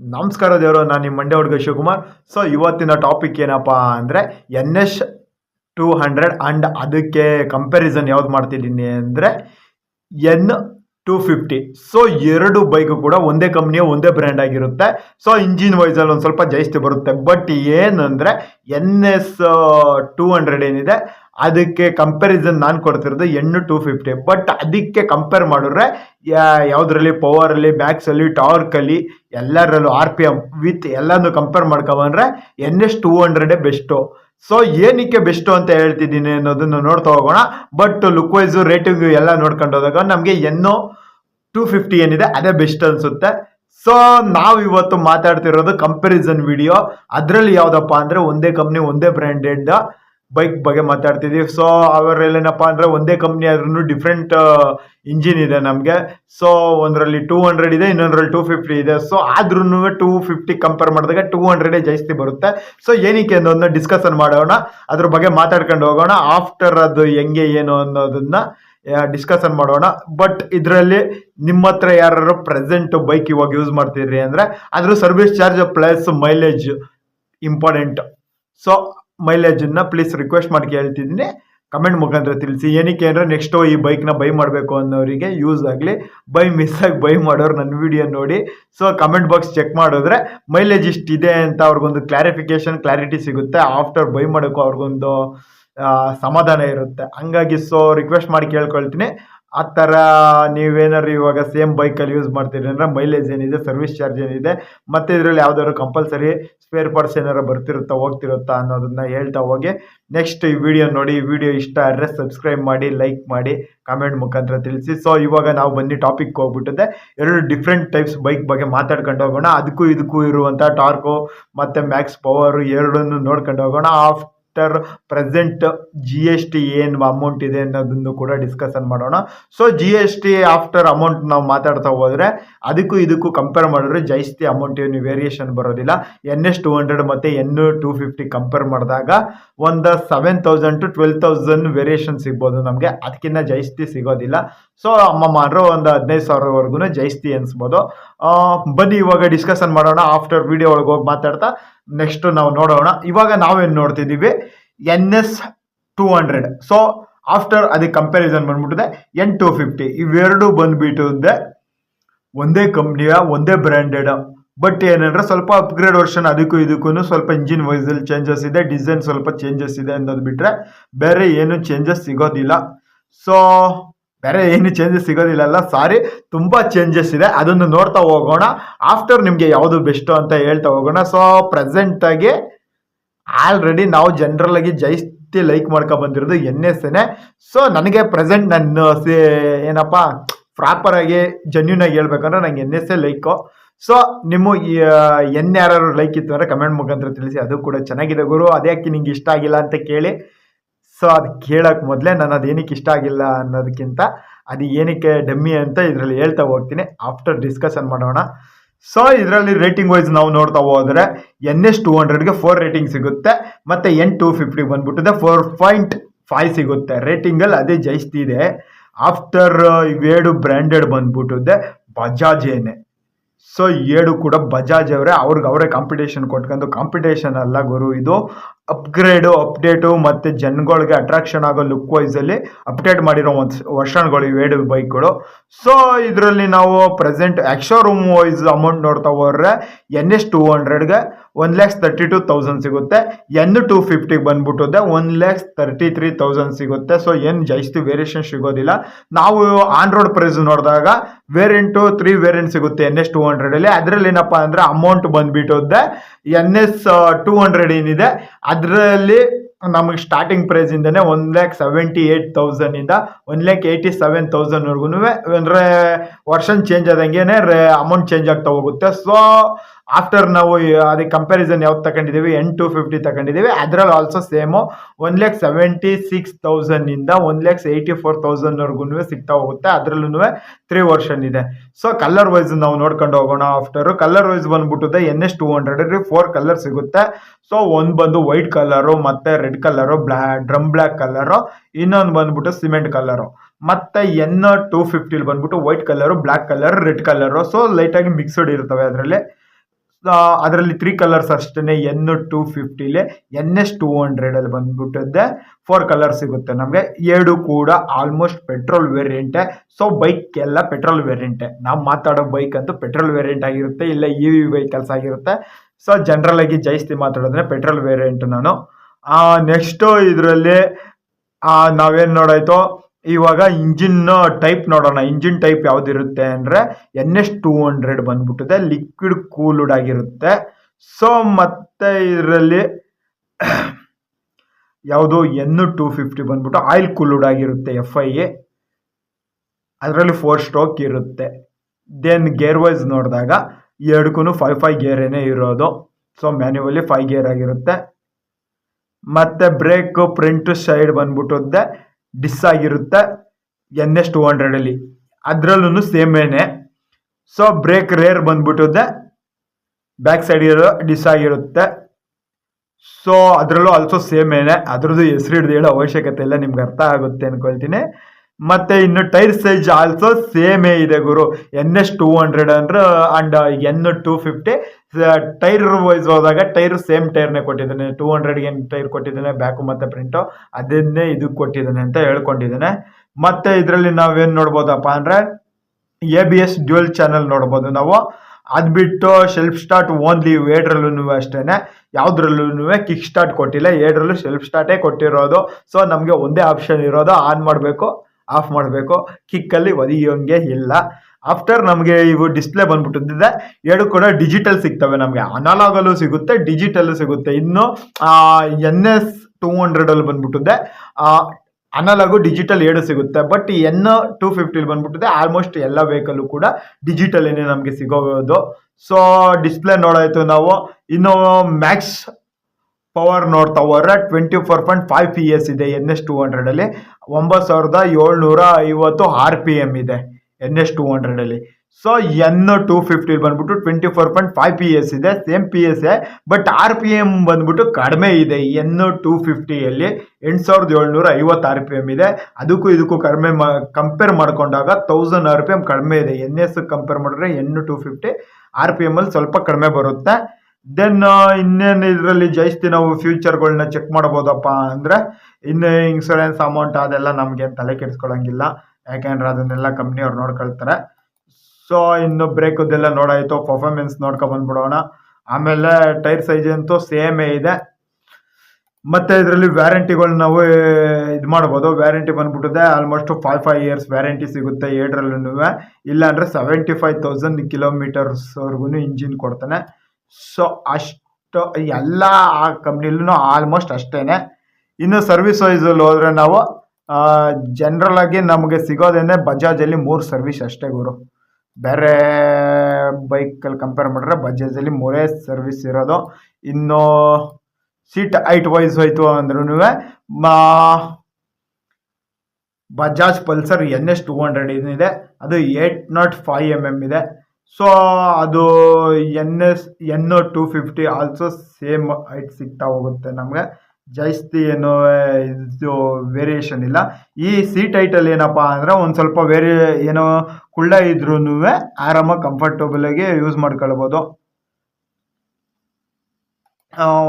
ನಮಸ್ಕಾರ ದೇವರು, ನಾನು ನಿಮ್ಮ ಮಂಡ್ಯ ಹುಡುಗ ಶಿವಕುಮಾರ್. ಸೊ ಇವತ್ತಿನ ಟಾಪಿಕ್ ಏನಪ್ಪ ಅಂದರೆ N S two hundred and ಅದಕ್ಕೆ ಕಂಪ್ಯಾರಿಸನ್ ಯಾವ್ದು ಮಾಡ್ತಿದ್ದೀನಿ ಅಂದರೆ ಎನ್ ಟೂ ಫಿಫ್ಟಿ. ಸೊ ಎರಡು ಬೈಕು ಕೂಡ ಒಂದೇ ಕಂಪ್ನಿಯ ಒಂದೇ ಬ್ರ್ಯಾಂಡ್ ಆಗಿರುತ್ತೆ. ಸೊ ಇಂಜಿನ್ ವೈಸಲ್ಲಿ ಒಂದು ಸ್ವಲ್ಪ ಜಾಸ್ತಿ ಬರುತ್ತೆ. ಬಟ್ ಏನಂದರೆ ಎನ್ ಎಸ್ ಟೂ ಹಂಡ್ರೆಡ್ ಏನಿದೆ ಅದಕ್ಕೆ ಕಂಪ್ಯಾರಿಸನ್ ನಾನು ಕೊಡ್ತಿರೋದು ಎಣ್ಣು ಟೂ ಫಿಫ್ಟಿ ಬಟ್ ಅದಕ್ಕೆ ಕಂಪೇರ್ ಮಾಡಿದ್ರೆ ಯಾವುದರಲ್ಲಿ ಪವರಲ್ಲಿ ಬ್ಯಾಕ್ಸಲ್ಲಿ ಟಾರ್ಕಲ್ಲಿ ಎಲ್ಲರಲ್ಲೂ ಆರ್ ಪಿ ಎಂ ವಿತ್ ಎಲ್ಲನೂ ಕಂಪೇರ್ ಮಾಡ್ಕೊಬಂದ್ರೆ ಎನ್ ಎಸ್ ಟೂ ಹಂಡ್ರೆಡೇ ಬೆಸ್ಟು ಸೊ ಏನಕ್ಕೆ ಬೆಸ್ಟು ಅಂತ ಹೇಳ್ತಿದ್ದೀನಿ ಅನ್ನೋದನ್ನು ನೋಡ್ತಾ ಹೋಗೋಣ. ಬಟ್ ಲುಕ್ ವೈಸು ರೇಟಿಂಗು ಎಲ್ಲ ನೋಡ್ಕೊಂಡು ಹೋದಾಗ ನಮಗೆ ಎನ್ನು ಟೂ ಫಿಫ್ಟಿ ಏನಿದೆ, ಅದೇ ಬೆಸ್ಟ್ ಅನಿಸುತ್ತೆ. ಸೊ ನಾವು ಇವತ್ತು ಮಾತಾಡ್ತಿರೋದು ಕಂಪ್ಯಾರಿಸನ್ ವಿಡಿಯೋ ಅದರಲ್ಲಿ ಯಾವುದಪ್ಪ ಅಂದರೆ ಒಂದೇ ಕಂಪ್ನಿ ಒಂದೇ ಬ್ರ್ಯಾಂಡೆಡ್ ಬೈಕ್ ಬಗ್ಗೆ ಮಾತಾಡ್ತಿದ್ದೀವಿ. ಸೊ ಅವರಲ್ಲೇನಪ್ಪ ಅಂದರೆ ಒಂದೇ ಕಂಪ್ನಿ ಆದ್ರೂ ಡಿಫ್ರೆಂಟ್ ಇಂಜಿನ್ ಇದೆ ನಮಗೆ. ಸೊ ಒಂದರಲ್ಲಿ ಟೂ ಹಂಡ್ರೆಡ್ ಇದೆ, ಇನ್ನೊಂದರಲ್ಲಿ ಟೂ ಫಿಫ್ಟಿ ಇದೆ. ಸೊ ಆದ್ರೂ ಟೂ ಫಿಫ್ಟಿ ಕಂಪೇರ್ ಮಾಡಿದಾಗ ಟೂ ಹಂಡ್ರೆಡೇ ಜಾಸ್ತಿ ಬರುತ್ತೆ. ಸೊ ಏನಕ್ಕೆ ಅನ್ನೋದನ್ನ ಡಿಸ್ಕಷನ್ ಮಾಡೋಣ. ಅದ್ರ ಬಗ್ಗೆ ಮಾತಾಡ್ಕೊಂಡು ಹೋಗೋಣ. ಆಫ್ಟರ್ ಅದು ಹೆಂಗೆ, ಏನು ಅನ್ನೋದನ್ನ ಡಿಸ್ಕಷನ್ ಮಾಡೋಣ. ಬಟ್ ಇದರಲ್ಲಿ ನಿಮ್ಮ ಹತ್ರ ಯಾರು ಪ್ರೆಸೆಂಟ್ ಬೈಕ್ ಇವಾಗ ಯೂಸ್ ಮಾಡ್ತಿದ್ರಿ ಅಂದರೆ ಅದ್ರ service charge plus mileage important so ಮೈಲೇಜನ್ನು please request ಮಾಡಿ ಕೇಳ್ತಿದ್ದೀನಿ. ಕಮೆಂಟ್ ಮುಖಾಂತರ ತಿಳಿಸಿ. ಏನಕ್ಕೆ ಅಂದರೆ ನೆಕ್ಸ್ಟು ಈ ಬೈಕ್ನ ಬೈ ಮಾಡಬೇಕು ಅನ್ನೋರಿಗೆ ಯೂಸ್ ಆಗಲಿ ಬೈ ಮಿಸ್ ಆಗಿ ಬೈ ಮಾಡೋರು ನನ್ನ ವಿಡಿಯೋ ನೋಡಿ. ಸೊ ಕಮೆಂಟ್ ಬಾಕ್ಸ್ ಚೆಕ್ ಮಾಡಿದ್ರೆ ಮೈಲೇಜ್ ಇಷ್ಟಿದೆ ಅಂತ ಅವ್ರಿಗೊಂದು ಕ್ಲಾರಿಫಿಕೇಶನ್ ಕ್ಲಾರಿಟಿ ಸಿಗುತ್ತೆ. ಆಫ್ಟರ್ ಬೈ ಮಾಡೋಕ್ಕೂ ಅವ್ರಿಗೊಂದು ಸಮಾಧಾನ ಇರುತ್ತೆ. ಹಂಗಾಗಿ ಸೊ ರಿಕ್ವೆಸ್ಟ್ ಮಾಡಿ ಕೇಳ್ಕೊಳ್ತೀನಿ. ಆ ಥರ ನೀವೇನಾದ್ರು ಇವಾಗ ಸೇಮ್ ಬೈಕಲ್ಲಿ ಯೂಸ್ ಮಾಡ್ತೀರಿ ಅಂದರೆ ಮೈಲೇಜ್ ಏನಿದೆ ಸರ್ವಿಸ್ ಚಾರ್ಜ್ ಏನಿದೆ, ಮತ್ತು ಇದರಲ್ಲಿ ಯಾವ್ದಾದ್ರು ಕಂಪಲ್ಸರಿ ಸ್ಪೇರ್ ಪಾರ್ಟ್ಸ್ ಏನಾರು ಬರ್ತಿರುತ್ತಾ, ಹೋಗ್ತಿರುತ್ತಾ ಅನ್ನೋದನ್ನು ಹೇಳ್ತಾ ಹೋಗಿ. ನೆಕ್ಸ್ಟ್ ಈ ವಿಡಿಯೋ ನೋಡಿ ವಿಡಿಯೋ ಇಷ್ಟ ಆದರೆ ಸಬ್ಸ್ಕ್ರೈಬ್ ಮಾಡಿ ಲೈಕ್ ಮಾಡಿ ಕಮೆಂಟ್ ಮುಖಾಂತರ ತಿಳಿಸಿ. ಸೊ ಇವಾಗ ನಾವು ಬನ್ನಿ ಟಾಪಿಕ್ ಹೋಗ್ಬಿಟ್ಟಿದೆ. ಎರಡು ಡಿಫ್ರೆಂಟ್ ಟೈಪ್ಸ್ ಬೈಕ್ ಬಗ್ಗೆ ಮಾತಾಡ್ಕೊಂಡು ಹೋಗೋಣ. ಅದಕ್ಕೂ ಇದಕ್ಕೂ ಇರುವಂಥ ಟಾರ್ಕು ಮತ್ತು ಮ್ಯಾಕ್ಸ್ ಪವರು ಎರಡನ್ನು ನೋಡ್ಕೊಂಡು ಹೋಗೋಣ. After present G S T ಏನು ಅಮೌಂಟ್ ಇದೆ ಅನ್ನೋದನ್ನು ಕೂಡ ಡಿಸ್ಕಷನ್ ಮಾಡೋಣ. So G S T after amount ನಾವು ಮಾತಾಡ್ತಾ ಹೋದ್ರೆ, ಅದಕ್ಕೂ ಇದಕ್ಕೂ ಕಂಪೇರ್ ಮಾಡಿದ್ರೆ ಜಾಸ್ತಿ ಅಮೌಂಟ್ ಏನು ವೇರಿಯೇಷನ್ ಬರೋದಿಲ್ಲ. ಎನ್ ಎಸ್ ಟು ಹಂಡ್ರೆಡ್ ಮತ್ತು ಎನ್ ಟೂ ಫಿಫ್ಟಿ ಕಂಪೇರ್ ಮಾಡಿದಾಗ ಒಂದು seven thousand to twelve thousand variation ಸಿಗ್ಬೋದು ನಮಗೆ. ಅದಕ್ಕಿಂತ ಜಾಸ್ತಿ ಸಿಗೋದಿಲ್ಲ. ಸೊ ಅಮ್ಮ ಮಾಡ್ರೆ ಒಂದು ಹದಿನೈದು ಸಾವಿರವರೆಗೂ ಜಾಸ್ತಿ ಅನ್ಸ್ಬೋದು ಬನ್ನಿ, ಇವಾಗ ಡಿಸ್ಕಷನ್ ಮಾಡೋಣ. ಆಫ್ಟರ್ ವಿಡಿಯೋ ಒಳಗೆ ಹೋಗಿ ಮಾತಾಡ್ತಾ ನೆಕ್ಸ್ಟ್ ನಾವು ನೋಡೋಣ. ಇವಾಗ ನಾವೇನು ನೋಡ್ತಿದ್ದೀವಿ? N S two hundred. So after ಅದಕ್ಕೆ ಕಂಪ್ಯಾರಿಸನ್ ಬಂದ್ಬಿಟ್ಟಿದೆ. N two fifty. ಇವೆರಡು ಬಂದ್ಬಿಟ್ಟಿದೆ. ಒಂದೇ ಕಂಪ್ನಿಯ ಒಂದೇ ಬ್ರ್ಯಾಂಡೆಡ್ ಬಟ್ ಏನಂದ್ರೆ, ಸ್ವಲ್ಪ ಅಪ್ಗ್ರೇಡ್ ವರ್ಷನ್ ಅದಕ್ಕೂ ಇದಕ್ಕೂ ಸ್ವಲ್ಪ ಇಂಜಿನ್ ವೈಸಲ್ಲಿ ಚೇಂಜಸ್ ಇದೆ. ಡಿಸೈನ್ ಸ್ವಲ್ಪ ಚೇಂಜಸ್ ಇದೆ ಅನ್ನೋದು ಬಿಟ್ಟರೆ ಬೇರೆ ಏನು ಚೇಂಜಸ್ ಸಿಗೋದಿಲ್ಲ. ಸೊ ಬೇರೆ ಏನು ಚೇಂಜಸ್ ಸಿಗೋದಿಲ್ಲಲ್ಲ. ಸಾರಿ ತುಂಬ ಚೇಂಜಸ್ ಇದೆ. ಅದನ್ನು ನೋಡ್ತಾ ಹೋಗೋಣ. ಆಫ್ಟರ್ ನಿಮಗೆ ಯಾವುದು ಬೆಸ್ಟು ಅಂತ ಹೇಳ್ತಾ ಹೋಗೋಣ. ಸೊ ಪ್ರೆಸೆಂಟಾಗಿ ಆಲ್ರೆಡಿ ನಾವು ಜನರಲ್ ಆಗಿ ಜಾಸ್ತಿ ಲೈಕ್ ಮಾಡ್ಕೊಂಡು ಬಂದಿರೋದು ಎನ್ ಎಸ್ ಎನೆ ಸೊ ನನಗೆ ಪ್ರೆಸೆಂಟ್ ನನ್ನ ಸೇ, ಏನಪ್ಪ ಪ್ರಾಪರ್ ಆಗಿ ಜೆನ್ಯೂನ್ ಆಗಿ ಹೇಳ್ಬೇಕಂದ್ರೆ ನಂಗೆ N S A like so ನಿಮ್ಮ ಎನ್ ಯಾರು ಲೈಕ್ ಇತ್ತು ಅಂದರೆ ಕಮೆಂಟ್ ಮುಖಾಂತರ ತಿಳಿಸಿ. ಅದು ಕೂಡ ಚೆನ್ನಾಗಿದೆ ಗುರು. ಅದ್ಯಾಕೆ ನಿಂಗೆ ಇಷ್ಟ ಆಗಿಲ್ಲ ಅಂತ ಕೇಳಿ. ಸೊ ಅದು ಕೇಳೋಕೆ ಮೊದಲೇ ನಾನು ಅದು ಏನಕ್ಕೆ ಇಷ್ಟ ಆಗಿಲ್ಲ ಅನ್ನೋದಕ್ಕಿಂತ ಅದು ಏನಕ್ಕೆ ಡಮ್ಮಿ ಅಂತ ಇದರಲ್ಲಿ ಹೇಳ್ತಾ ಹೋಗ್ತೀನಿ. ಆಫ್ಟರ್ ಡಿಸ್ಕಷನ್ ಮಾಡೋಣ. ಸೊ ಇದರಲ್ಲಿ ರೇಟಿಂಗ್ ವೈಸ್ ನಾವು ನೋಡ್ತಾ ಹೋದರೆ ಎನ್ ಎಸ್ ಟು ಹಂಡ್ರೆಡ್ಗೆ ಫೋರ್ ರೇಟಿಂಗ್ ಸಿಗುತ್ತೆ. ಮತ್ತು ಎನ್ ಟು ಫಿಫ್ಟಿಗೆ ಬಂದ್ಬಿಟ್ಟಿದೆ ಫೋರ್ ಪಾಯಿಂಟ್ ಫೈವ್ ಸಿಗುತ್ತೆ. ರೇಟಿಂಗಲ್ಲಿ ಅದೇ ಜಾಸ್ತಿ ಇದೆ. ಆಫ್ಟರ್ ಇವೆರಡು ಬ್ರ್ಯಾಂಡೆಡ್ ಬಂದ್ಬಿಟ್ಟಿದೆ ಬಜಾಜ್ ಏನೇ. ಸೊ ಏಳು ಕೂಡ ಬಜಾಜ್ ಅವರೇ, ಅವ್ರಿಗೆ ಅವರೇ ಕಾಂಪಿಟೇಷನ್ ಕೊಟ್ಕೊಂಡು ಕಾಂಪಿಟೇಷನ್ ಅಲ್ಲ ಗುರು ಇದು. ಅಪ್ಗ್ರೇಡು ಅಪ್ಡೇಟು ಮತ್ತು ಜನಗಳಿಗೆ ಅಟ್ರಾಕ್ಷನ್ ಆಗೋ ಲುಕ್ ವೈಸಲ್ಲಿ ಅಪ್ಡೇಟ್ ಮಾಡಿರೋ ಒಂದು ವರ್ಷನ್ಗಳು ಇವೇಡು ಬೈಕ್ಗಳು ಸೊ ಇದರಲ್ಲಿ ನಾವು ಪ್ರೆಸೆಂಟ್ ರೂಮ್ ವೈಸ್ ಅಮೌಂಟ್ ನೋಡ್ತಾ ಹೋದ್ರೆ N S two ಹಂಡ್ರೆಡ್ಗೆ one lakhs thirty two thousand ಸಿಗುತ್ತೆ. ಎನ್ ಟೂ ಫಿಫ್ಟಿಗೆ ಬಂದ್ಬಿಟ್ಟಿದೆ one lakhs thirty three thousand ಸಿಗುತ್ತೆ. ಸೊ ಏನು ಜಾಸ್ತಿ ವೇರಿಯೇಷನ್ ಸಿಗೋದಿಲ್ಲ. ನಾವು ಆನ್ ರೋಡ್ ಪ್ರೈಸ್ ನೋಡಿದಾಗ ವೇರಿಯಂಟು ತ್ರೀ ವೇರಿಯಂಟ್ ಸಿಗುತ್ತೆ ಎನ್ ಎಸ್ ಟೂ ಹಂಡ್ರೆಡಲ್ಲಿ ಅದರಲ್ಲಿ ಏನಪ್ಪ ಅಂದರೆ ಅಮೌಂಟ್ ಬಂದ್ಬಿಟ್ಟುತ್ತೆ ಎನ್ ಎಸ್ ಟೂ ಹಂಡ್ರೆಡ್ ಏನಿದೆ, ಅದರಲ್ಲಿ ನಮಗೆ starting price ಇಂದನೇ one lakh seventy eight thousand ಇಂದ one lakh eighty seven thousand ವರ್ಗುನು ಅಂದ್ರೆ ವರ್ಷನ್ ಚೇಂಜ್ ಆದಂಗೆ ಅಮೌಂಟ್ ಚೇಂಜ್ ಆಗ್ತಾ ಹೋಗುತ್ತೆ. ಸೊ ಆಫ್ಟರ್ ನಾವು ಅದಕ್ಕೆ ಕಂಪ್ಯಾರಿಸನ್ ಯಾವ್ದು ತಗೊಂಡಿದ್ದೀವಿ? ಎನ್ ಟು ಫಿಫ್ಟಿ ತಗೊಂಡಿದ್ದೀವಿ. ಅದರಲ್ಲಿ also same one lakh seventy six ತೌಸಂಡಿಂದ one lakhs eighty four ತೌಸಂಡ್ವರೆಗೂ ಸಿಗ್ತಾ ಹೋಗುತ್ತೆ. ಅದರಲ್ಲೂ ತ್ರೀ ವರ್ಷನ್ ಇದೆ. ಸೊ ಕಲರ್ ವೈಸ್ ನಾವು ನೋಡ್ಕೊಂಡು ಹೋಗೋಣ ಆಫ್ಟರ್ ಕಲರ್ ವೈಸ್ ಬಂದ್ಬಿಟ್ಟು N S two hundred four colour ಸಿಗುತ್ತೆ. ಸೊ ಒಂದು ಬಂದು ವೈಟ್ ಕಲರು ಮತ್ತೆ red colour black drum black colour ಇನ್ನೊಂದು ಬಂದ್ಬಿಟ್ಟು ಸಿಮೆಂಟ್ ಕಲರು ಮತ್ತೆ ಎನ್ ಟೂ ಫಿಫ್ಟಿಲಿ ಬಂದ್ಬಿಟ್ಟು white colour black colour red colour so ಲೈಟಾಗಿ ಮಿಕ್ಸ್ಡ್ ಇರ್ತವೆ ಅದರಲ್ಲಿ. ಅದರಲ್ಲಿ ತ್ರೀ ಕಲರ್ಸ್ ಅಷ್ಟೇ ಎನ್ ಟು ಫಿಫ್ಟಿಲಿ ಎನ್ ಎಸ್ ಟೂ ಹಂಡ್ರೆಡಲ್ಲಿ ಬಂದ್ಬಿಟ್ಟಿದ್ದೆ ಫೋರ್ ಕಲರ್ ಸಿಗುತ್ತೆ ನಮಗೆ. ಎರಡು ಕೂಡ ಆಲ್ಮೋಸ್ಟ್ ಪೆಟ್ರೋಲ್ ವೇರಿಯಂಟೆ ಸೊ ಬೈಕ್ ಎಲ್ಲ ಪೆಟ್ರೋಲ್ ವೇರಿಯಂಟೆ ನಾವು ಮಾತಾಡೋ ಬೈಕ್ ಅಂತೂ ಪೆಟ್ರೋಲ್ ವೇರಿಯಂಟ್ ಆಗಿರುತ್ತೆ, ಇಲ್ಲ ಇ ವಿ ವೆಹಿಕಲ್ಸ್ ಆಗಿರುತ್ತೆ. ಸೊ ಜನರಲ್ ಆಗಿ ಜಾಸ್ತಿ ಮಾತಾಡೋದ್ರೆ ಪೆಟ್ರೋಲ್ ವೇರಿಯಂಟ್ ನಾನು. ನೆಕ್ಸ್ಟು ಇದರಲ್ಲಿ ನಾವೇನು ನೋಡಾಯ್ತು? ಇವಾಗ ಇಂಜಿನ್ ಟೈಪ್ ನೋಡೋಣ. ಇಂಜಿನ್ ಟೈಪ್ ಯಾವ್ದಿರುತ್ತೆ ಅಂದರೆ ಎನ್ ಎಸ್ ಟೂ ಹಂಡ್ರೆಡ್ ಬಂದ್ಬಿಟ್ಟಿದೆ. ಲಿಕ್ವಿಡ್ ಕೂಲ್ಡ್ ಆಗಿರುತ್ತೆ. ಸೊ ಮತ್ತೆ ಇದರಲ್ಲಿ ಯಾವುದು ಎನ್ ಟೂ ಫಿಫ್ಟಿ ಬಂದ್ಬಿಟ್ಟು ಆಯಿಲ್ ಕೂಲ್ಡ್ ಆಗಿರುತ್ತೆ ಎಫ್ ಐ ಎ ಅದರಲ್ಲಿ ಫೋರ್ ಸ್ಟ್ರೋಕ್ ಇರುತ್ತೆ. ದೆನ್ ಗೇರ್ ವೈಸ್ ನೋಡಿದಾಗ ಎರಡಕ್ಕೂ ಫೈವ್ ಫೈವ್ ಗೇರೇನೇ ಇರೋದು. ಸೊ ಮ್ಯಾನ್ಯುವಲಿ ಫೈವ್ ಗೇರ್ ಆಗಿರುತ್ತೆ. ಮತ್ತೆ ಬ್ರೇಕ್ ಪ್ರಿಂಟ್ ಸೈಡ್ ಬಂದ್ಬಿಟ್ಟುತ್ತೆ ಡಿಸ್ ಆಗಿರುತ್ತೆ ಎನ್ ಎಸ್ ಟು ಹಂಡ್ರೆಡಲ್ಲಿ ಅದರಲ್ಲೂ ಸೇಮೇನೆ ಸೊ ಬ್ರೇಕ್ ರೇರ್ ಬಂದ್ಬಿಟ್ಟುತ್ತೆ ಬ್ಯಾಕ್ ಸೈಡ್ ಇರೋ ಡಿಸ್ ಆಗಿರುತ್ತೆ ಸೊ ಅದರಲ್ಲೂ ಆಲ್ಸೋ ಸೇಮೇನೆ ಅದ್ರದ್ದು ಹೆಸರು ಹಿಡಿದು ಹೇಳೋ ಅವಶ್ಯಕತೆ ಇಲ್ಲ, ನಿಮ್ಗೆ ಅರ್ಥ ಆಗುತ್ತೆ ಅನ್ಕೊಳ್ತೀನಿ. ಮತ್ತೆ ಇನ್ನು ಟೈರ್ ಸೈಜ್ ಆಲ್ಸೋ ಸೇಮೇ ಇದೆ ಗುರು. ಎನ್ ಎಸ್ ಟೂ ಹಂಡ್ರೆಡ್ ಅಂದ್ರೆ and N two fifty tyre wise ಹೋದಾಗ ಟೈರ್ ಸೇಮ್ ಟೈರ್ನೇ ಕೊಟ್ಟಿದ್ದಾನೆ. ಟೂ ಹಂಡ್ರೆಡ್ಗೆ ಏನು ಟೈರ್ ಕೊಟ್ಟಿದ್ದಾನೆ ಬ್ಯಾಕು ಮತ್ತು ಪ್ರಿಂಟು ಅದನ್ನೇ ಇದಕ್ಕೆ ಕೊಟ್ಟಿದ್ದಾನೆ ಅಂತ ಹೇಳ್ಕೊಂಡಿದ್ದಾನೆ. ಮತ್ತೆ ಇದರಲ್ಲಿ ನಾವೇನು ನೋಡ್ಬೋದಪ್ಪ ಅಂದರೆ A B S dual channel ನೋಡ್ಬೋದು ನಾವು. ಅದು ಬಿಟ್ಟು ಶೆಲ್ಫ್ ಸ್ಟಾರ್ಟ್ ಓನ್ಲಿ ಏಡ್ರಲ್ಲೂ ಅಷ್ಟೇ ಯಾವುದ್ರಲ್ಲೂ ಕಿಕ್ ಸ್ಟಾರ್ಟ್ ಕೊಟ್ಟಿಲ್ಲ ಏಡ್ರಲ್ಲೂ ಶೆಲ್ಫ್ ಸ್ಟಾರ್ಟೇ ಕೊಟ್ಟಿರೋದು. ಸೊ ನಮಗೆ ಒಂದೇ ಆಪ್ಷನ್ ಇರೋದು ಆನ್ ಮಾಡಬೇಕು. ಆಫ್ ಮಾಡಬೇಕು. ಕಿಕ್ಕಲ್ಲಿ ಒದಿಯೋಂಗೆ ಇಲ್ಲ. ಆಫ್ಟರ್ ನಮಗೆ ಇವು ಡಿಸ್ಪ್ಲೇ ಬಂದ್ಬಿಟ್ಟಿದ್ದೆ ಎರಡು ಕೂಡ ಡಿಜಿಟಲ್ ಸಿಗ್ತವೆ ನಮಗೆ. ಅನಲಾಗಲ್ಲೂ ಸಿಗುತ್ತೆ ಡಿಜಿಟಲ್ಲೂ ಸಿಗುತ್ತೆ. ಇನ್ನು ಎನ್ ಎಸ್ ಟೂ ಹಂಡ್ರೆಡಲ್ಲಿ ಬಂದ್ಬಿಟ್ಟಿದೆ. ಅನಲಾಗು ಡಿಜಿಟಲ್ ಎರಡು ಸಿಗುತ್ತೆ. ಬಟ್ ಎನ್ ಟೂ ಫಿಫ್ಟಿಲಿ ಬಂದ್ಬಿಟ್ಟಿದೆ. ಆಲ್ಮೋಸ್ಟ್ ಎಲ್ಲ ವೆಹಿಕಲ್ಲು ಕೂಡ ಡಿಜಿಟಲ್ ಏನೇ ನಮಗೆ ಸಿಗೋದು. ಸೊ ಡಿಸ್ಪ್ಲೇ ನೋಡೋಯ್ತು ನಾವು. ಇನ್ನು ಮ್ಯಾಕ್ಸ್ ಪವರ್ ನೋಡ್ತಾ ಹೋದ್ರೆ twenty four point five P S ಇದೆ ಎನ್ ಎಸ್ ಟೂ ಹಂಡ್ರೆಡಲ್ಲಿ ಒಂಬತ್ತು ಸಾವಿರದ ಏಳ್ನೂರ ಐವತ್ತು ಆರ್ ಪಿ ಎಂ ಇದೆ ಎನ್ ಎಸ್ ಟೂ ಹಂಡ್ರೆಡಲ್ಲಿ ಸೊ ಎನ್ ಟು ಫಿಫ್ಟಿ ಬಂದ್ಬಿಟ್ಟು twenty four point five P S ಇದೆ same P S but R P M ಬಂದ್ಬಿಟ್ಟು ಕಡಿಮೆ ಇದೆ ಎನ್ ಟೂ ಫಿಫ್ಟಿಯಲ್ಲಿ ಎಂಟು ಸಾವಿರದ ಏಳ್ನೂರ ಐವತ್ತು ಆರ್ ಪಿ ಎಂ ಇದೆ. ಅದಕ್ಕೂ ಇದಕ್ಕೂ ಕಡಿಮೆ ಮಾ ಕಂಪೇರ್ ಮಾಡ್ಕೊಂಡಾಗ ತೌಸಂಡ್ ಆರ್ ಪಿ ಎಂ ಕಡಿಮೆ ಇದೆ. ಎನ್ ಎಸ್ ಕಂಪೇರ್ ಮಾಡಿದ್ರೆ N two fifty R P ಎಮ್ಮಲ್ಲಿ ಸ್ವಲ್ಪ ಕಡಿಮೆ ಬರುತ್ತೆ. ದೆನ್ ಇನ್ನೇನು ಇದರಲ್ಲಿ ಜಾಸ್ತಿ ನಾವು ಫ್ಯೂಚರ್ಗಳನ್ನ ಚೆಕ್ ಮಾಡ್ಬೋದಪ್ಪ ಅಂದರೆ ಇನ್ನು ಇನ್ಸೂರೆನ್ಸ್ ಅಮೌಂಟ್ ಅದೆಲ್ಲ ನಮಗೆ ತಲೆ ಕೆಡಿಸ್ಕೊಳಂಗಿಲ್ಲ. ಯಾಕೆಂದ್ರೆ ಅದನ್ನೆಲ್ಲ ಕಂಪ್ನಿಯವ್ರು ನೋಡ್ಕೊಳ್ತಾರೆ. ಸೊ ಇನ್ನು ಬ್ರೇಕದ್ದೆಲ್ಲ ನೋಡಾಯಿತು ಪರ್ಫಾರ್ಮೆನ್ಸ್ ನೋಡ್ಕೊಂಡು ಬಂದ್ಬಿಡೋಣ. ಆಮೇಲೆ ಟೈರ್ ಸೈಜ್ ಅಂತೂ ಸೇಮೇ ಇದೆ. ಮತ್ತೆ ಇದರಲ್ಲಿ ವ್ಯಾರಂಟಿಗಳು ನಾವು ಇದು ಮಾಡ್ಬೋದು. ವ್ಯಾರಂಟಿ ಬಂದ್ಬಿಟ್ಟಿದೆ almost five five years warranty ಸಿಗುತ್ತೆ ಏಡ್ರಲ್ಲೂ ಇಲ್ಲ ಅಂದರೆ ಸೆವೆಂಟಿ ಫೈವ್ ತೌಸಂಡ್ ಕಿಲೋಮೀಟರ್ಸ್ವರೆಗೂ ಇಂಜಿನ್ ಕೊಡ್ತಾನೆ. ಸೊ ಅಷ್ಟು, ಎಲ್ಲ ಆ ಕಂಪ್ನಿಲೂ ಆಲ್ಮೋಸ್ಟ್ ಅಷ್ಟೇ ಇನ್ನು ಸರ್ವಿಸ್ ವೈಸಲ್ಲಿ ಹೋದರೆ ನಾವು ಜನರಲ್ ಆಗಿ ನಮಗೆ ಸಿಗೋದೇನೆ ಬಜಾಜಲ್ಲಿ ಮೂರು ಸರ್ವಿಸ್ ಅಷ್ಟೇ ಗುರು. ಬೇರೆ ಬೈಕಲ್ಲಿ ಕಂಪೇರ್ ಮಾಡಿದ್ರೆ ಬಜಾಜಲ್ಲಿ ಮೂರೇ ಸರ್ವಿಸ್ ಇರೋದು. ಇನ್ನು ಸೀಟ್ ಹೈಟ್ ವೈಸ್ ಹೋಯ್ತು ಅಂದ್ರೂ Bajaj Pulsar N S two hundred ಏನಿದೆ, ಅದು eight naught five M M ಇದೆ. ಸೊ ಅದು N S N two fifty also same height ಸಿಗ್ತಾ ಹೋಗುತ್ತೆ ನಮಗೆ. ಜಾಸ್ತಿ ಏನು ಇದು ವೇರಿಯೇಷನ್ ಇಲ್ಲ. ಈ ಸೀಟ್ ಹೈಟಲ್ಲಿ ಏನಪ್ಪ ಅಂದರೆ ಒಂದು ಸ್ವಲ್ಪ ವೇರಿ ಏನೋ ಕುಳ್ಳ ಇದ್ರೂ ಆರಾಮಾಗಿ ಕಂಫರ್ಟಬಲಾಗಿ ಯೂಸ್ ಮಾಡ್ಕೊಳ್ಬೋದು.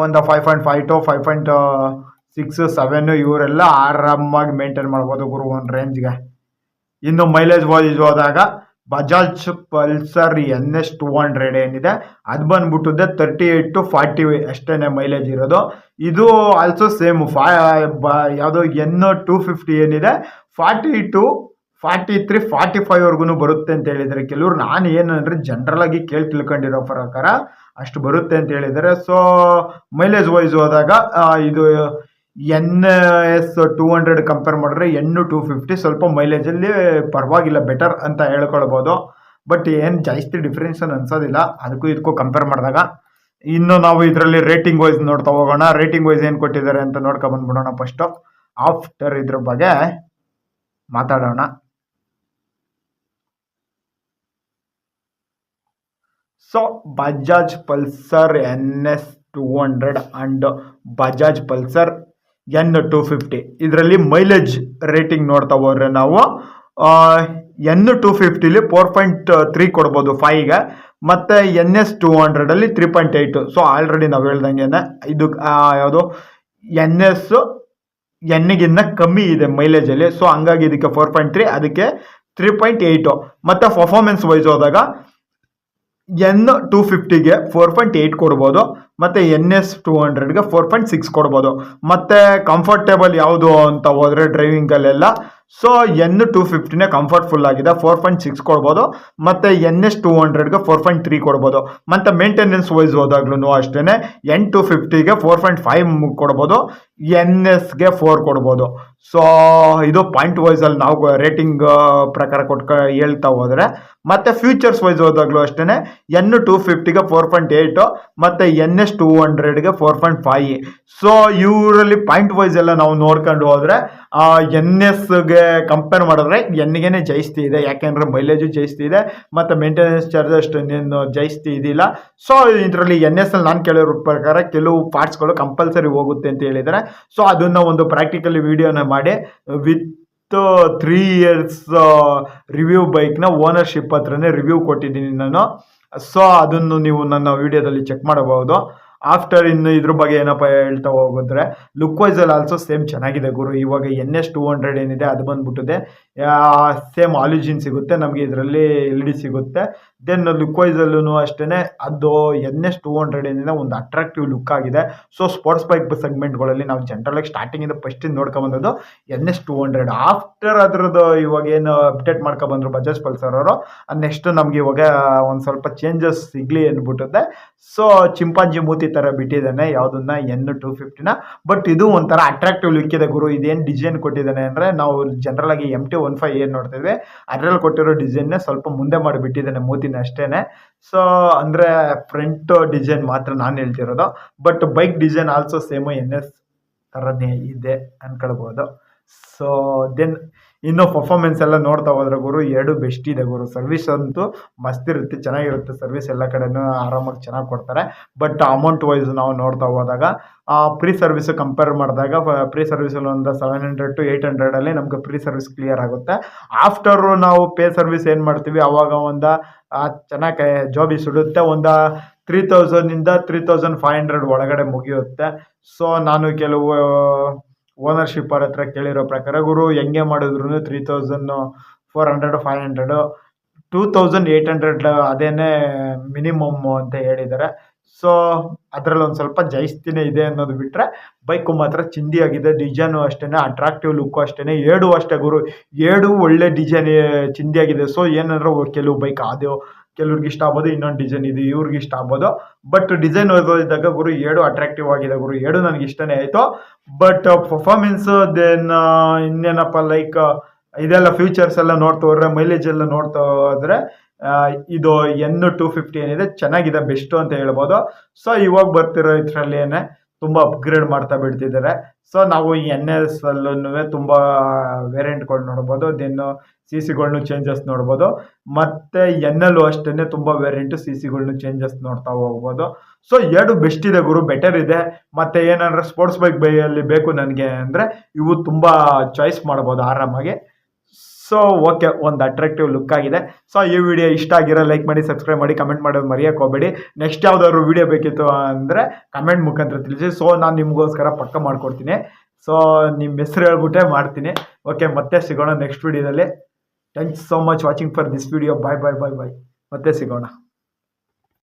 ಒಂದು five point five two five point six seven ಇವರೆಲ್ಲ ಆರಾಮಾಗಿ ಮೇಂಟೈನ್ ಮಾಡ್ಬೋದು ಗುರು ಒಂದು ರೇಂಜ್ಗೆ ಇನ್ನು ಮೈಲೇಜ್ ವೈಸ್ ಹೋದಾಗ Bajaj Pulsar N S two hundred ಏನಿದೆ, ಅದು ಬಂದ್ಬಿಟ್ಟಿದೆ ತರ್ಟಿ ಏಯ್ಟ್ ಟು ಫಾರ್ಟಿ ಅಷ್ಟೇ ಮೈಲೇಜ್ ಇರೋದು. ಇದು ಆಲ್ಸೋ ಸೇಮ್ ಫಾ, ಬ, ಯಾವುದೋ ಎನ್ ಟೂ ಫಿಫ್ಟಿ ಏನಿದೆ forty two forty three forty ಫೈವ್ವರೆಗೂ ಬರುತ್ತೆ ಅಂತ ಹೇಳಿದರೆ ಕೆಲವರು, ನಾನು ಏನಂದರೆ ಜನ್ರಲಾಗಿ ಕೇಳಿ ತಿಳ್ಕೊಂಡಿರೋ ಪ್ರಕಾರ ಅಷ್ಟು ಬರುತ್ತೆ ಅಂತ ಹೇಳಿದರೆ ಸೊ ಮೈಲೇಜ್ ವೈಸ್ ಹೋದಾಗ ಇದು N S two hundred compare ಮಾಡಿದ್ರೆ ಎನ್ನು ಟೂ ಫಿಫ್ಟಿ ಸ್ವಲ್ಪ ಮೈಲೇಜಲ್ಲಿ ಪರವಾಗಿಲ್ಲ ಬೆಟರ್ ಅಂತ ಹೇಳ್ಕೊಳ್ಬೋದು. ಬಟ್ ಏನು ಜಾಸ್ತಿ ಡಿಫ್ರೆನ್ಸ್ ಅನ್ಸೋದಿಲ್ಲ. ಅದಕ್ಕೂ ಇದಕ್ಕೂ ಕಂಪೇರ್ ಮಾಡಿದಾಗ. ಇನ್ನು ನಾವು ಇದರಲ್ಲಿ ರೇಟಿಂಗ್ ವೈಸ್ ನೋಡ್ತಾ ಹೋಗೋಣ. ರೇಟಿಂಗ್ ವೈಸ್ ಏನು ಕೊಟ್ಟಿದ್ದಾರೆ ಅಂತ ನೋಡ್ಕೊಂಡು ಬಂದ್ಬಿಡೋಣ ಫಸ್ಟು ಆಫ್ಟರ್ ಇದ್ರ ಬಗ್ಗೆ ಮಾತಾಡೋಣ. So Bajaj Pulsar N S two hundred and Bajaj Pulsar N two fifty. ಇದರಲ್ಲಿ ಮೈಲೇಜ್ ರೇಟಿಂಗ್ ನೋಡ್ತಾ ಹೋದ್ರೆ ನಾವು ಎನ್ ಟು ಫಿಫ್ಟಿಲಿ ಫೋರ್ ಪಾಯಿಂಟ್ ತ್ರೀ ಕೊಡ್ಬೋದು ಫೈವ್ಗೆ ಮತ್ತು N S two ಹಂಡ್ರೆಡಲ್ಲಿ three point eight so already ನಾವು ಹೇಳ್ದಂಗೆ ಇದು ಯಾವುದು, ಎನ್ ಎಸ್ ಎನ್ಗಿನ್ನ ಕಮ್ಮಿ ಇದೆ ಮೈಲೇಜಲ್ಲಿ ಸೊ ಹಂಗಾಗಿ ಇದಕ್ಕೆ ಫೋರ್ ಪಾಯಿಂಟ್ ತ್ರೀ ಅದಕ್ಕೆ ತ್ರೀ ಪಾಯಿಂಟ್ ಏಯ್ಟು ಮತ್ತು ಪರ್ಫಾರ್ಮೆನ್ಸ್ ವೈಸ್ ಹೋದಾಗ ಎನ್ ಟೂ ಫಿಫ್ಟಿಗೆ ಫೋರ್ ಪಾಯಿಂಟ್ ಏಯ್ಟ್ ಕೊಡ್ಬೋದು, ಮತ್ತು ಎನ್ ಎಸ್ ಟೂ ಹಂಡ್ರೆಡ್ಗೆ ಫೋರ್ ಪಾಯಿಂಟ್ ಸಿಕ್ಸ್ ಕೊಡ್ಬೋದು. ಮತ್ತು ಕಂಫರ್ಟೇಬಲ್ ಯಾವುದು ಅಂತ ಹೋದರೆ ಡ್ರೈವಿಂಗಲ್ಲೆಲ್ಲ ಸೊ ಎನ್ ಟೂ ಫಿಫ್ಟಿನೇ ಕಂಫರ್ಟ್ಫುಲ್ ಆಗಿದೆ ಫೋರ್ ಪಾಯಿಂಟ್ ಸಿಕ್ಸ್ ಕೊಡ್ಬೋದು, ಮತ್ತು ಎನ್ ಎಸ್ ಟು ಹಂಡ್ರೆಡ್ಗೆ ಫೋರ್ ಪಾಯಿಂಟ್ ತ್ರೀ ಕೊಡ್ಬೋದು. ಮತ್ತು ಮೇಂಟೆನೆನ್ಸ್ ವೈಸ್ ಹೋದಾಗ್ಲೂ ಅಷ್ಟೇ ಎನ್ ಟು ಫಿಫ್ಟಿಗೆ ಫೋರ್ ಪಾಯಿಂಟ್ ಫೈವ್ ಕೊಡ್ಬೋದು ಎನ್ ಎಸ್ಗೆ ಫೋರ್ ಕೊಡ್ಬೋದು. ಸೊ ಇದು ಪಾಯಿಂಟ್ ವೈಸಲ್ಲಿ ನಾವು ರೇಟಿಂಗ್ ಪ್ರಕಾರ ಕೊಟ್ಕ ಹೇಳ್ತಾ ಹೋದ್ರೆ, ಮತ್ತೆ ಫ್ಯೂಚರ್ಸ್ ವೈಸ್ ಹೋದಾಗಲೂ ಅಷ್ಟೇ ಎನ್ ಟು ಫಿಫ್ಟಿಗೆ ಫೋರ್ ಪಾಯಿಂಟ್ ಏಯ್ಟು ಮತ್ತು ಎನ್ ಎಸ್ ಟೂ ಹಂಡ್ರೆಡ್ಗೆ ಫೋರ್ ಪಾಯಿಂಟ್ ಫೈ ಸೊ ಇವರಲ್ಲಿ ಪಾಯಿಂಟ್ ವೈಸ್ ಎಲ್ಲ ನಾವು ನೋಡ್ಕೊಂಡು ಹೋದರೆ ಎನ್ ಎಸ್ಗೆ ಕಂಪೇರ್ ಮಾಡಿದ್ರೆ ಎನ್ಗೇನೆ ಜಾಸ್ತಿ ಇದೆ. ಯಾಕೆಂದರೆ ಮೈಲೇಜು ಜಾಸ್ತಿ ಇದೆ, ಮತ್ತು ಮೇಂಟೆನೆನ್ಸ್ ಚಾರ್ಜ್ ಅಷ್ಟೊಂದೇನು ಜಾಸ್ತಿ ಇದಿಲ್ಲ. ಸೊ ಇದರಲ್ಲಿ ಎನ್ ಎಸ್ ಅಲ್ಲಿ ನಾನು ಕೇಳಿರೋ ಪ್ರಕಾರ ಕೆಲವು ಪಾರ್ಟ್ಸ್ಗಳು ಕಂಪಲ್ಸರಿ ಹೋಗುತ್ತೆ ಅಂತ ಹೇಳಿದ್ದಾರೆ. ಸೊ ಅದನ್ನು ಒಂದು ಪ್ರಾಕ್ಟಿಕಲಿ ವಿಡಿಯೋನ ಮಾಡಿ, ವಿತ್ ತ್ರೀ ಇಯರ್ಸ್ ರಿವ್ಯೂ ಬೈಕ್ನ ಓನರ್ಶಿಪ್ ಹತ್ರನೇ ರಿವ್ಯೂ ಕೊಟ್ಟಿದ್ದೀನಿ ನಾನು. ಸೊ ಅದನ್ನು ನೀವು ನನ್ನ ವಿಡಿಯೋದಲ್ಲಿ ಚೆಕ್ ಮಾಡಬಹುದು. ಆಫ್ಟರ್ ಇನ್ನು ಇದ್ರ ಬಗ್ಗೆ ಏನಪ್ಪ ಹೇಳ್ತಾ ಹೋಗಿದ್ರೆ ಲುಕ್ ವೈಸಲ್ಲಿ ಆಲ್ಸೋ ಸೇಮ್ ಚೆನ್ನಾಗಿದೆ ಗುರು. ಇವಾಗ ಎನ್ ಎಸ್ ಟೂ ಹಂಡ್ರೆಡ್ ಏನಿದೆ, ಅದು ಬಂದ್ಬಿಟ್ಟಿದೆ. ಸೇಮ್ ಆಲಿಜಿನ್ ಸಿಗುತ್ತೆ. ನಮಗೆ ಇದರಲ್ಲಿ ಎಲ್ ಡಿ ಸಿಗುತ್ತೆ. ದೆನ್ ಲುಕ್ ವೈಸಲ್ಲೂ ಅಷ್ಟೇ ಅದು ಎನ್ ಎಸ್ ಟೂ ಹಂಡ್ರೆಡ್ ಏನಿದೆ, ಒಂದು ಅಟ್ರಾಕ್ಟಿವ್ ಲುಕ್ ಆಗಿದೆ. ಸೊ ಸ್ಪೋರ್ಟ್ಸ್ ಬೈಕ್ ಸೆಗ್ಮೆಂಟ್ಗಳಲ್ಲಿ ನಾವು ಜನರಲಾಗಿ ಸ್ಟಾರ್ಟಿಂಗಿಂದ ಫಸ್ಟಿಂದ ನೋಡ್ಕೊಂಬಂದದ್ದು N S two hundred after ಅದ್ರದ್ದು ಇವಾಗ ಏನು ಅಪ್ಡೇಟ್ ಮಾಡ್ಕೊಬಂದ್ರು ಬಜಾಜ್ ಪಲ್ಸರ್ ಅವರು ನೆಕ್ಸ್ಟ್ ನಮ್ಗೆ ಇವಾಗ ಒಂದು ಸ್ವಲ್ಪ ಚೇಂಜಸ್ ಸಿಗಲಿ ಅಂದ್ಬಿಟ್ಟಿದೆ. ಸೊ ಚಿಂಪಾಂಜಿ ಮೂತಿ ಥರ ಬಿಟ್ಟಿದ್ದಾನೆ, ಯಾವುದನ್ನ ಎನ್ ಟೂ ಫಿಫ್ಟಿನ ಬಟ್ ಇದು ಒಂಥರ ಅಟ್ರಾಕ್ಟಿವ್ ಲುಕ್ ಇದೆ ಗುರು. ಇದೇನು ಡಿಸೈನ್ ಕೊಟ್ಟಿದ್ದಾನೆ ಅಂದರೆ, ನಾವು ಜನರಲ್ ಆಗಿ ಎಂ ಟಿ ಒನ್ ಫೈವ್ ಏನು ನೋಡ್ತೇವೆ ಅದರಲ್ಲಿ ಕೊಟ್ಟಿರೋ ಡಿಸೈನ್ನೇ ಸ್ವಲ್ಪ ಮುಂದೆ ಮಾಡಿಬಿಟ್ಟಿದ್ದಾನೆ ಮೂತಿನ ಅಷ್ಟೇ ಸೊ ಅಂದರೆ ಫ್ರಂಟ್ ಡಿಸೈನ್ ಮಾತ್ರ ನಾನು ಹೇಳ್ತಿರೋದು. But bike design also same N S ಥರನೇ ಇದೆ ಅಂದ್ಕೊಳ್ಬೋದು ಸೊ ದೆನ್ ಇನ್ನು ಪರ್ಫಾರ್ಮೆನ್ಸ್ ಎಲ್ಲ ನೋಡ್ತಾ ಹೋದ್ರೆ ಗುರು, ಎರಡು ಬೆಸ್ಟ್ ಇದೆ ಗುರು. ಸರ್ವಿಸ್ ಅಂತೂ ಮಸ್ತ್ ಇರುತ್ತೆ, ಚೆನ್ನಾಗಿರುತ್ತೆ ಸರ್ವಿಸ್ ಎಲ್ಲ ಕಡೆನೂ ಆರಾಮಾಗಿ ಚೆನ್ನಾಗಿ ಕೊಡ್ತಾರೆ. ಬಟ್ ಅಮೌಂಟ್ ವೈಸ್ ನಾವು ನೋಡ್ತಾ ಹೋದಾಗ ಪ್ರೀ ಸರ್ವಿಸ್ ಕಂಪೇರ್ ಮಾಡಿದಾಗ ಪ್ರೀ ಸರ್ವಿಸಲ್ಲಿ ಒಂದು ಸೆವೆನ್ ಹಂಡ್ರೆಡ್ ಟು ಏಯ್ಟ್ ಹಂಡ್ರೆಡಲ್ಲಿ ನಮ್ಗೆ ಪ್ರೀ ಸರ್ವಿಸ್ ಕ್ಲಿಯರ್ ಆಗುತ್ತೆ. ಆಫ್ಟರು ನಾವು ಪೇ ಸರ್ವಿಸ್ ಏನು ಮಾಡ್ತೀವಿ? ಆವಾಗ ಒಂದು ಚೆನ್ನಾಗಿ ಜಾಬಿ ಸುಡುತ್ತೆ. ಒಂದು ತ್ರೀ ತೌಸಂಡಿಂದ ತ್ರೀ ತೌಸಂಡ್ ಫೈವ್ ಹಂಡ್ರೆಡ್ ಒಳಗಡೆ ಮುಗಿಯುತ್ತೆ. ಸೊ ನಾನು ಕೆಲವು ಓನರ್ಶಿಪ್ ಅವ್ರ ಹತ್ರ ಕೇಳಿರೋ ಪ್ರಕಾರ ಗುರು ಹೆಂಗೆ ಮಾಡಿದ್ರು three thousand four hundred five hundred two thousand eight hundred ಅದೇನೇ ಮಿನಿಮಮ್ಮು ಅಂತ ಹೇಳಿದ್ದಾರೆ ಸೊ ಅದರಲ್ಲಿ ಒಂದು ಸ್ವಲ್ಪ ಜಾಸ್ತಿನೇ ಇದೆ ಅನ್ನೋದು ಬಿಟ್ಟರೆ ಬೈಕು ಮಾತ್ರ ಚಿಂದಿಯಾಗಿದೆ ಡಿಸೈನು ಅಷ್ಟೇ ಅಟ್ರಾಕ್ಟಿವ್ ಲುಕ್ಕು ಅಷ್ಟೇ ಏಡು ಅಷ್ಟೇ ಗುರು. ಏಡು ಒಳ್ಳೆ ಡಿಸೈನ್ ಚಿಂದಿಯಾಗಿದೆ ಸೊ ಏನಂದ್ರೆ ಕೆಲವು ಬೈಕ್ ಅದು ಕೆಲವ್ರಿಗೆ ಇಷ್ಟ ಆಗ್ಬೋದು, ಇನ್ನೊಂದು ಡಿಸೈನ್ ಇದು ಇವ್ರಿಗೆ ಇಷ್ಟ ಆಗ್ಬೋದು. ಬಟ್ ಡಿಸೈನ್ ಇದ್ದಾಗ ಗುರು ಎರಡು ಅಟ್ರಾಕ್ಟಿವ್ ಆಗಿದೆ ಗುರು. ಎರಡು ನನಗೆ ಇಷ್ಟನೇ ಆಯಿತು. ಬಟ್ ಪರ್ಫಾರ್ಮೆನ್ಸ್ ದೆನ್ ಇನ್ನೇನಪ್ಪ ಲೈಕ್ ಇದೆಲ್ಲ ಫ್ಯೂಚರ್ಸ್ ಎಲ್ಲ ನೋಡ್ತಾ ಹೋದ್ರೆ ಮೈಲೇಜ್ ಎಲ್ಲ ನೋಡ್ತಾ ಹೋದ್ರೆ ಇದು ಎನ್ ಟೂ ಫಿಫ್ಟಿ ಏನಿದೆ, ಚೆನ್ನಾಗಿದೆ ಬೆಸ್ಟು ಅಂತ ಹೇಳ್ಬೋದು. ಸೊ ಇವಾಗ ಬರ್ತಿರೋ ಇದರಲ್ಲೇನೆ ತುಂಬ ಅಪ್ಗ್ರೇಡ್ ಮಾಡ್ತಾ ಬಿಡ್ತಿದ್ದಾರೆ. ಸೊ ನಾವು ಈ ಎನ್ ಎಸ್ ಅಲ್ಲೂ ತುಂಬ ವೇರಿಯಂಟ್ಗಳು ನೋಡ್ಬೋದು. ದೆನ್ ಸಿ ಸಿಗಳ್ನು ಚೇಂಜಸ್ ನೋಡ್ಬೋದು. ಮತ್ತು ಎನ್ ಎಲ್ಲು ಅಷ್ಟೇ ತುಂಬ ವೇರಿಯಂಟು ಸಿ ಸಿಗಳ್ನು ಚೇಂಜಸ್ ನೋಡ್ತಾ ಹೋಗ್ಬೋದು. ಸೊ ಎರಡು ಬೆಸ್ಟ್ ಇದೆ ಗುರು ಬೆಟರ್ ಇದೆ. ಮತ್ತು ಏನಂದ್ರೆ ಸ್ಪೋರ್ಟ್ಸ್ ಬೈಕ್ ಬೈಯಲ್ಲಿ ಬೇಕು ನನಗೆ ಅಂದರೆ ಇವು ತುಂಬ ಚಾಯ್ಸ್ ಮಾಡ್ಬೋದು ಆರಾಮಾಗಿ. ಸೊ ಓಕೆ ಒಂದು ಅಟ್ರಾಕ್ಟಿವ್ ಲುಕ್ ಆಗಿದೆ. ಸೊ ಈ ವಿಡಿಯೋ ಇಷ್ಟ ಆಗಿರೋ ಲೈಕ್ ಮಾಡಿ ಸಬ್ಸ್ಕ್ರೈಬ್ ಮಾಡಿ ಕಮೆಂಟ್ ಮಾಡೋದು ಮರೆಯೋಕೆ ಹೋಗಬೇಡಿ ನೆಕ್ಸ್ಟ್ ಯಾವ್ದಾದ್ರು ವಿಡಿಯೋ ಬೇಕಿತ್ತು ಅಂದರೆ ಕಮೆಂಟ್ ಮುಖಾಂತರ ತಿಳಿಸಿ. ಸೊ ನಾನು ನಿಮಗೋಸ್ಕರ ಪಕ್ಕ ಮಾಡ್ಕೊಡ್ತೀನಿ. ಸೊ ನಿಮ್ಮ ಹೆಸರು ಹೇಳ್ಬಿಟ್ಟೆ ಮಾಡ್ತೀನಿ. ಓಕೆ ಮತ್ತೆ ಸಿಗೋಣ ನೆಕ್ಸ್ಟ್ ವಿಡಿಯೋದಲ್ಲಿ thanks so much watching for this video bye bye bye bye ಮತ್ತೆ ಸಿಗೋಣ.